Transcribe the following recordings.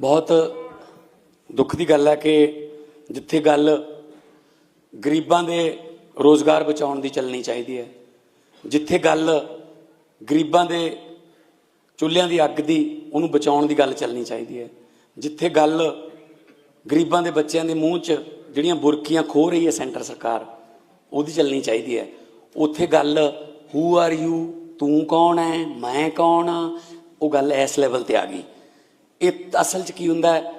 ਬਹੁਤ ਦੁੱਖ ਦੀ ਗੱਲ ਹੈ ਕਿ ਜਿੱਥੇ ਗੱਲ ਗਰੀਬਾਂ ਦੇ ਰੋਜ਼ਗਾਰ ਬਚਾਉਣ ਦੀ ਚੱਲਣੀ ਚਾਹੀਦੀ ਹੈ, ਜਿੱਥੇ ਗੱਲ ਗਰੀਬਾਂ ਦੇ ਚੁੱਲ੍ਹਿਆਂ ਦੀ ਅੱਗ ਦੀ, ਉਹਨੂੰ ਬਚਾਉਣ ਦੀ ਗੱਲ ਚੱਲਣੀ ਚਾਹੀਦੀ ਹੈ, ਜਿੱਥੇ ਗੱਲ ਗਰੀਬਾਂ ਦੇ ਬੱਚਿਆਂ ਦੇ ਮੂੰਹ 'ਚ ਜਿਹੜੀਆਂ ਬੁਰਕੀਆਂ ਖੋ ਰਹੀ ਹੈ ਸੈਂਟਰ ਸਰਕਾਰ, ਉਹਦੀ ਚੱਲਣੀ ਚਾਹੀਦੀ ਹੈ। ਉੱਥੇ ਗੱਲ ਹੂ ਆਰ ਯੂ ਤੂੰ ਕੌਣ ਹੈ, ਮੈਂ ਕੌਣ ਆ ਉਹ ਗੱਲ ਇਸ ਲੈਵਲ ਤੇ ਆ ਗਈ। ਇਹ ਅਸਲ 'ਚ ਕੀ ਹੁੰਦਾ ਹੈ?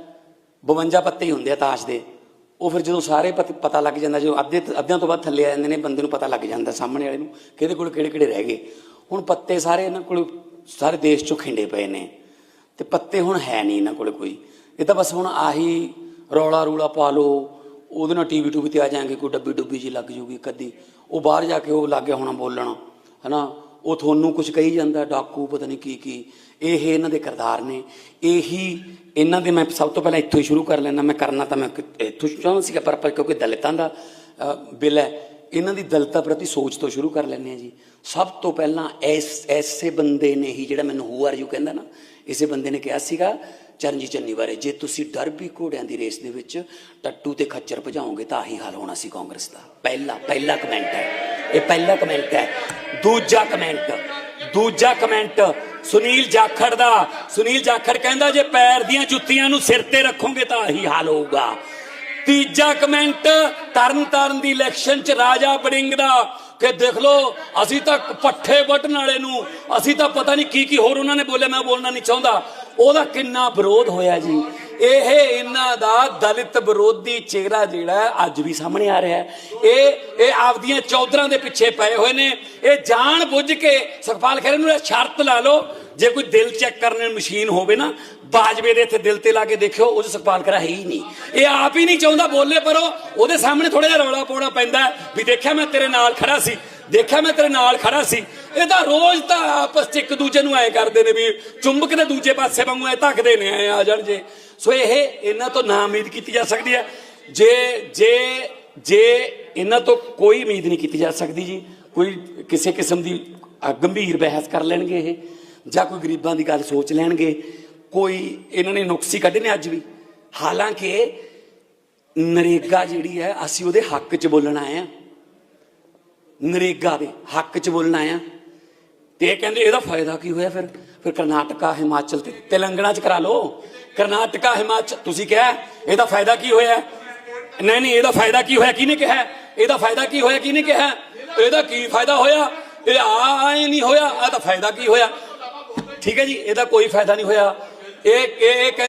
52 ਪੱਤੇ ਹੀ ਹੁੰਦੇ ਆ ਤਾਸ਼ ਦੇ। ਉਹ ਫਿਰ ਜਦੋਂ ਸਾਰੇ ਪਤ- ਪਤਾ ਲੱਗ ਜਾਂਦਾ, ਜਦੋਂ ਅੱਧੇ ਅੱਧਿਆਂ ਤੋਂ ਬਾਅਦ ਥੱਲੇ ਆ ਜਾਂਦੇ ਨੇ, ਬੰਦੇ ਨੂੰ ਪਤਾ ਲੱਗ ਜਾਂਦਾ ਸਾਹਮਣੇ ਵਾਲੇ ਨੂੰ ਕਿਹਦੇ ਕੋਲ ਕਿਹੜੇ ਕਿਹੜੇ ਰਹਿ ਗਏ। ਹੁਣ ਪੱਤੇ ਸਾਰੇ ਇਹਨਾਂ ਕੋਲ, ਸਾਰੇ ਦੇਸ਼ 'ਚੋਂ ਖਿੰਡੇ ਪਏ ਨੇ। ਤੇ ਪੱਤੇ ਹੁਣ ਹੈ ਨਹੀਂ ਇਹਨਾਂ ਕੋਲ ਕੋਈ। ਇਹ ਤਾਂ ਬਸ ਹੁਣ ਆਹੀ ਰੌਲਾ ਰੂਲਾ ਪਾ ਲਓ, ਉਹਦੇ ਨਾਲ ਟੀਵੀ ਟੂਵੀ ਤੇ ਆ ਜਾਾਂਗੇ ਕੋਈ ਡੱਬੀ ਡੁੱਬੀ ਜੀ ਲੱਗ ਜੂਗੀ ਕਦੀ ਉਹ ਬਾਹਰ ਜਾ ਕੇ ਉਹ ਲੱਗ ਗਿਆ ਹੋਣਾ ਬੋਲਣ, ਹਨਾ? ਉਹ ਤੁਹਾਨੂੰ ਕੁਝ ਕਹੀ ਜਾਂਦਾ, ਡਾਕੂ ਪਤਾ ਨਹੀਂ ਕੀ ਕੀ। ਇਹ ਇਹਨਾਂ ਦੇ ਕਿਰਦਾਰ ਨੇ। ਇਹੀ ਇਹਨਾਂ ਦੇ ਮੈਂ ਸਭ ਤੋਂ ਪਹਿਲਾਂ ਇੱਥੋਂ ਹੀ ਸ਼ੁਰੂ ਕਰ ਲੈਣਾ ਮੈਂ ਕਰਨਾ ਤਾਂ ਮੈਂ ਇੱਥੋਂ ਚਾਹੁੰਦਾ ਸੀਗਾ, ਪਰ ਪਰ ਕਿਉਂਕਿ ਦਲਿਤਾਂ ਦਾ ਬਿੱਲ ਹੈ, ਇਹਨਾਂ ਦੀ ਦਲਿਤਾਂ ਪ੍ਰਤੀ ਸੋਚ ਤੋਂ ਸ਼ੁਰੂ ਕਰ ਲੈਂਦੇ ਆ ਜੀ। ਸਭ ਤੋਂ ਪਹਿਲਾਂ ਐਸ, ਐਸੇ ਬੰਦੇ ਨੇ ਹੀ ਜਿਹੜਾ ਮੈਨੂੰ ਹੂ ਆਰ ਯੂ ਕਹਿੰਦਾ ਨਾ, ਇਸੇ ਬੰਦੇ ਨੇ ਕਿਹਾ ਸੀਗਾ, ਚਰਨਜੀਤ ਚੰਨੀ ਬਾਰੇ, ਜੇ ਤੁਸੀਂ ਡਰ ਵੀ ਘੋੜਿਆਂ ਦੀ ਰੇਸ ਦੇ ਵਿੱਚ ਟੱਟੂ ਤੇ ਖੱਚਰ ਭਜਾਓਗੇ ਤਾਂ ਆਹੀ ਹਾਲ ਹੋਣਾ ਸੀ ਕਾਂਗਰਸ ਦਾ। ਪਹਿਲਾ ਪਹਿਲਾ ਕਮੈਂਟ ਹੈ। ਇਹ ਪਹਿਲਾ ਕਮੈਂਟ ਹੈ। ਦੂਜਾ ਕਮੈਂਟ ਦੂਜਾ ਕਮੈਂਟ ਸੁਨੀਲ ਜਾਖੜ ਦਾ। ਸੁਨੀਲ ਜਾਖੜ ਕਹਿੰਦਾ, ਜੇ ਪੈਰ ਦੀਆਂ ਜੁੱਤੀਆਂ ਨੂੰ ਸਿਰ ਤੇ ਰੱਖੋਗੇ ਤਾਂ ਆਹੀ ਹਾਲ ਹੋਊਗਾ। ਤੀਜਾ ਕਮੈਂਟ ਤਰਨ ਤਾਰਨ ਦੀ ਇਲੈਕਸ਼ਨ ਚ ਰਾਜਾ ਬੜਿੰਗ ਦਾ ਕਿ ਦੇਖ ਲਓ, ਅਸੀਂ ਤਾਂ ਪੱਠੇ ਵੱਢਣ ਵਾਲੇ ਨੂੰ, ਅਸੀਂ ਤਾਂ ਪਤਾ ਨਹੀਂ ਕੀ ਕੀ ਹੋਰ ਉਹਨਾਂ ਨੇ ਬੋਲਿਆ, ਮੈਂ ਬੋਲਣਾ ਨਹੀਂ ਚਾਹੁੰਦਾ। ਉਹਦਾ ਕਿੰਨਾ ਵਿਰੋਧ ਹੋਇਆ ਜੀ। ਇਹ ਇਹਨਾਂ ਦਾ ਦਲਿਤ ਵਿਰੋਧੀ ਚਿਹਰਾ ਜਿਹੜਾ ਅੱਜ ਵੀ ਸਾਹਮਣੇ ਆ ਰਿਹਾ ਹੈ। ਇਹ ਇਹ ਆਪਦੀਆਂ ਚੌਧਰਾਂ ਦੇ ਪਿੱਛੇ ਪਏ ਹੋਏ ਨੇ। ਇਹ ਜਾਣ ਬੁੱਝ ਕੇ ਸੁਖਪਾਲ ਖਹਿਰੇ ਨੂੰ ਇਹ ਸ਼ਰਤ ਲਾ ਲਓ, ਜੇ ਕੋਈ ਦਿਲ ਚੈੱਕ ਕਰਨ ਦੀ ਮਸ਼ੀਨ ਹੋਵੇ ਨਾ, ਬਾਜਵੇ ਦੇ ਇੱਥੇ ਦਿਲ ਤੇ ਲਾ ਕੇ ਦੇਖਿਓ, ਉਹ 'ਚ ਸੁਖਪਾਲ ਖਹਿਰਾ ਹੈ ਹੀ ਨਹੀਂ। ਇਹ ਆਪ ਹੀ ਨਹੀਂ ਚਾਹੁੰਦਾ ਬੋਲੇ ਪਰ ਉਹਦੇ ਸਾਹਮਣੇ ਥੋੜਾ ਜਿਹਾ ਰੌਲਾ ਪਾਉਣਾ ਪੈਂਦਾ ਵੀ ਦੇਖਿਆ ਮੈਂ ਤੇਰੇ ਨਾਲ ਖੜਾ ਸੀ। ਦੇਖਿਆ ਮੈਂ ਤੇਰੇ ਨਾਲ ਖੜਾ ਸੀ। ਇਹ ਤਾਂ ਰੋਜ਼ ਤਾਂ ਆਪਸ 'ਚ ਇੱਕ ਦੂਜੇ ਨੂੰ ਐ ਕਰਦੇ ਨੇ ਵੀ ਚੁੰਬਕ ਦੇ ਦੂਜੇ ਪਾਸੇ ਵਾਂਗੂ ਐ ਧੱਕਦੇ ਨੇ, ਐ ਆ ਜਾਣ ਜੇ। ਸੋ ਇਹ ਇਹਨਾਂ ਤੋਂ ਨਾ ਉਮੀਦ ਕੀਤੀ ਜਾ ਸਕਦੀ ਹੈ। ਜੇ ਜੇ ਜੇ ਇਹਨਾਂ ਤੋਂ ਕੋਈ ਉਮੀਦ ਨਹੀਂ ਕੀਤੀ ਜਾ ਸਕਦੀ ਜੀ, ਕੋਈ ਕਿਸੇ ਕਿਸਮ ਦੀ ਗੰਭੀਰ ਬਹਿਸ ਕਰ ਲੈਣਗੇ ਇਹ, ਜਾਂ ਕੋਈ ਗਰੀਬਾਂ ਦੀ ਗੱਲ ਸੋਚ ਲੈਣਗੇ, ਕੋਈ ਇਹਨਾਂ ਨੇ ਨੁਕਸੀ ਕੱਢੇ ਨੇ ਅੱਜ ਵੀ। ਹਾਲਾਂਕਿ ਨਰੇਗਾ ਜਿਹੜੀ ਹੈ, ਅਸੀਂ ਉਹਦੇ ਹੱਕ 'ਚ ਬੋਲਣ ਆਏ ਆ ਨਰੇਗਾ ਦੇ ਹੱਕ 'ਚ ਬੋਲਣਾ ਆ। ਤੇ ਇਹ ਕਹਿੰਦੇ ਇਹਦਾ ਫਾਇਦਾ ਕੀ ਹੋਇਆ ਫਿਰ? ਫਿਰ ਕਰਨਾਟਕਾ, ਹਿਮਾਚਲ ਤੇ ਤੇਲੰਗਣਾ 'ਚ ਕਰਾ ਲਓ। ਕਰਨਾਟਕਾ, ਹਿਮਾਚਲ, ਤੁਸੀਂ ਕਿਹਾ, ਇਹਦਾ ਫਾਇਦਾ ਕੀ ਹੋਇਆ? ਨਹੀਂ ਨਹੀਂ, ਇਹਦਾ ਫਾਇਦਾ ਕੀ ਹੋਇਆ ਕਿਹਨੇ ਕਿਹਾ? ਇਹਦਾ ਫਾਇਦਾ ਕੀ ਹੋਇਆ ਕਿਹਨੇ ਕਿਹਾ? ਇਹਦਾ ਕੀ ਫਾਇਦਾ ਹੋਇਆ? ਇਹ ਆਏ ਨਹੀਂ ਹੋਇਆ ਇਹਦਾ ਫਾਇਦਾ ਕੀ ਹੋਇਆ? ਠੀਕ ਹੈ ਜੀ, ਇਹਦਾ ਕੋਈ ਫਾਇਦਾ ਨਹੀਂ ਹੋਇਆ। ਇਹ ਇਹ ਇਹ